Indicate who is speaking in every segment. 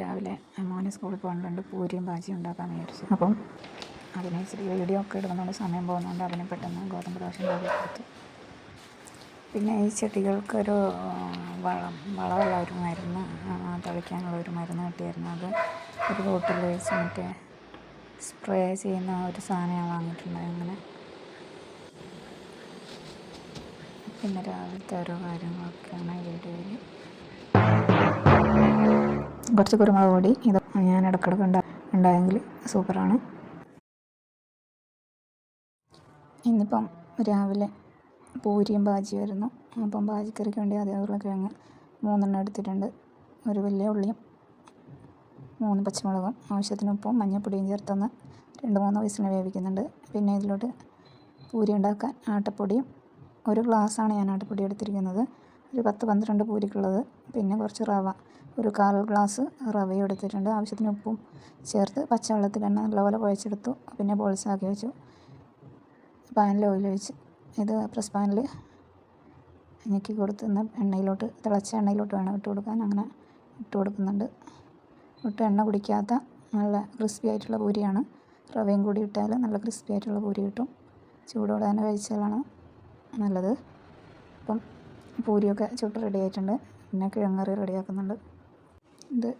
Speaker 1: രാവിലെ മോനെ സ്കൂളിൽ പോകുന്നുണ്ട് പൂരിയും ബാജിയും ഉണ്ടാക്കാൻ വിചാരിച്ചു. അപ്പം അതിന് ഇച്ചിരി വീഡിയോ ഒക്കെ ഇടുന്നതുകൊണ്ട് സമയം പോകുന്നതുകൊണ്ട് അതിന് പെട്ടെന്ന് ഗോതമ്പ് ദോശ ഉണ്ടാക്കി കൊടുത്തു. പിന്നെ ഈ ചെടികൾക്കൊരു വളം വളമുള്ള ഒരു മരുന്ന് തളിക്കാനുള്ള ഒരു മരുന്ന് കിട്ടിയായിരുന്നു. അത് ഒരു ബോട്ടിൽ വെച്ച് മറ്റേ സ്പ്രേ ചെയ്യുന്ന ഒരു സാധനം ഞാൻ വാങ്ങിയിട്ടുണ്ടായി അങ്ങനെ. പിന്നെ രാവിലത്തെ ഓരോ കാര്യങ്ങളൊക്കെയാണ് വീഡിയോയിൽ കുറച്ച് കുരുമുളക് പൊടി ഇത് ഞാൻ ഇടക്കിടക്ക് ഉണ്ടാ ഉണ്ടായെങ്കിൽ സൂപ്പറാണ്. ഇന്നിപ്പം രാവിലെ പൂരിയും ബാജിയായിരുന്നു. അപ്പം ബാജിക്കറിക്ക് വേണ്ടി അതേ ഉരുളക്കിഴങ്ങ് മൂന്നെണ്ണം എടുത്തിട്ടുണ്ട്. ഒരു വലിയ ഉള്ളിയും മൂന്ന് പച്ചമുളകും ആവശ്യത്തിന് ഉപ്പും മഞ്ഞൾപ്പൊടിയും ചേർത്തൊന്ന് രണ്ട് മൂന്ന് വയസ്സിന് വേവിക്കുന്നുണ്ട്. പിന്നെ ഇതിലോട്ട് പൂരി ഉണ്ടാക്കാൻ ആട്ടപ്പൊടിയും ഒരു ഗ്ലാസ്സാണ് ഞാൻ ആട്ടപ്പൊടി എടുത്തിരിക്കുന്നത്. ഒരു പത്ത് പന്ത്രണ്ട് പൂരിക്കുള്ളത്. പിന്നെ കുറച്ച് റവ. ഒരു കാൽ ഗ്ലാസ് റവയും എടുത്തിട്ടുണ്ട്. ആവശ്യത്തിന് ഉപ്പും ചേർത്ത് പച്ചവെള്ളത്തിൽ എണ്ണ നല്ലപോലെ കുഴച്ചെടുത്തു. പിന്നെ ബോൾസാക്കി വെച്ചു. പാനിൽ ഓയിൽ ഒഴിച്ച് ഇത് പ്രസ് പാനിൽ ഞെക്കി കൊടുത്തുന്ന എണ്ണയിലോട്ട് തിളച്ച എണ്ണയിലോട്ട് വേണം ഇട്ട് കൊടുക്കാൻ. അങ്ങനെ ഇട്ട് കൊടുക്കുന്നുണ്ട്. ഒട്ടും എണ്ണ കുടിക്കാത്ത നല്ല ക്രിസ്പി ആയിട്ടുള്ള പൂരിയാണ്. റവയും കൂടി ഇട്ടാൽ നല്ല ക്രിസ്പി ആയിട്ടുള്ള പൂരി കിട്ടും. ചൂടോടെ തന്നെ കഴിച്ചാലാണ് നല്ലത്. അപ്പം പൂരിയൊക്കെ ചുട്ട് റെഡി ആയിട്ടുണ്ട്. പിന്നെ കിഴങ്ങറി റെഡിയാക്കുന്നുണ്ട് ഇത്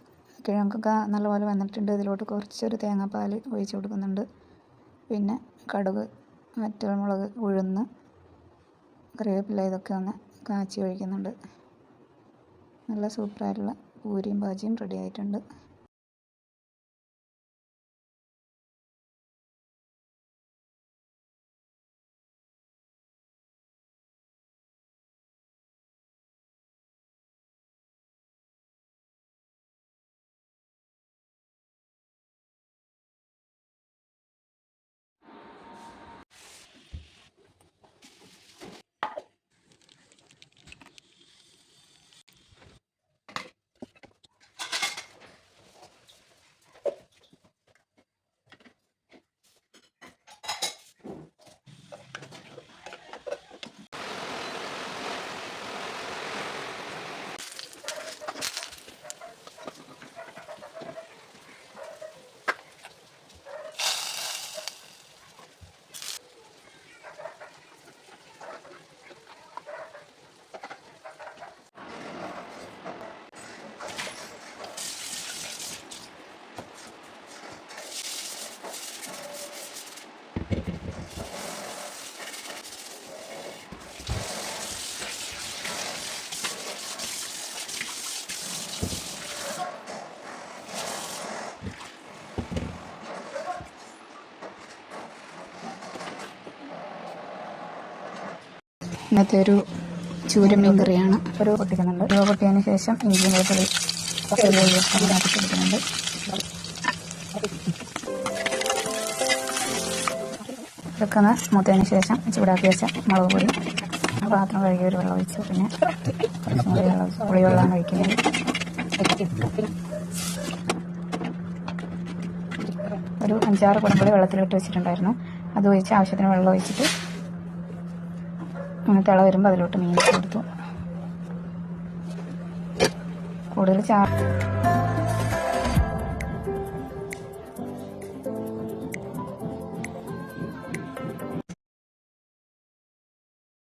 Speaker 1: കിഴങ്ങൊക്കെ നല്ലപോലെ വന്നിട്ടുണ്ട്. ഇതിലോട്ട് കുറച്ചൊരു തേങ്ങാപ്പാൽ ഒഴിച്ച് കൊടുക്കുന്നുണ്ട്. പിന്നെ കടുക് വറ്റൽമുളക് ഉഴുന്ന് കറിവേപ്പില ഇതൊക്കെ ഒന്ന് കാച്ചി ഒഴിക്കുന്നുണ്ട്. നല്ല സൂപ്പറായിട്ടുള്ള പൂരിയും ബാജിയും റെഡി ആയിട്ടുണ്ട്. ഇന്നത്തെ ഒരു ചൂര മീൻ കറിയാണ്. ഒരു പൊട്ടിക്കുന്നുണ്ട്. ഇവ പൊട്ടിയതിന് ശേഷം ഇഞ്ചിയും വെളുത്തുള്ളി കൊടുക്കുന്നുണ്ട് ഇതൊക്കെ മൂത്തതിന് ശേഷം ചൂടാക്കി വെച്ച മുളക് പൊടി. ആ പാത്രം കഴുകി ഒരു വെള്ളം ഒഴിച്ചു പിന്നെ പുളിവെള്ളമാണ് കഴിക്കുന്നത് വെള്ളം ഒഴിച്ചു ഒഴിക്കുന്നത്. ഒരു അഞ്ചാറ് കുടമ്പുളി വെള്ളത്തിലിട്ട് വെച്ചിട്ടുണ്ടായിരുന്നു. അത് ഒഴിച്ച് ആവശ്യത്തിന് വെള്ളം ഒഴിച്ചിട്ട് തിള വരുമ്പോൾ അതിലോട്ട് മീൻ കൊടുത്തു. കൂടുതൽ ചാർ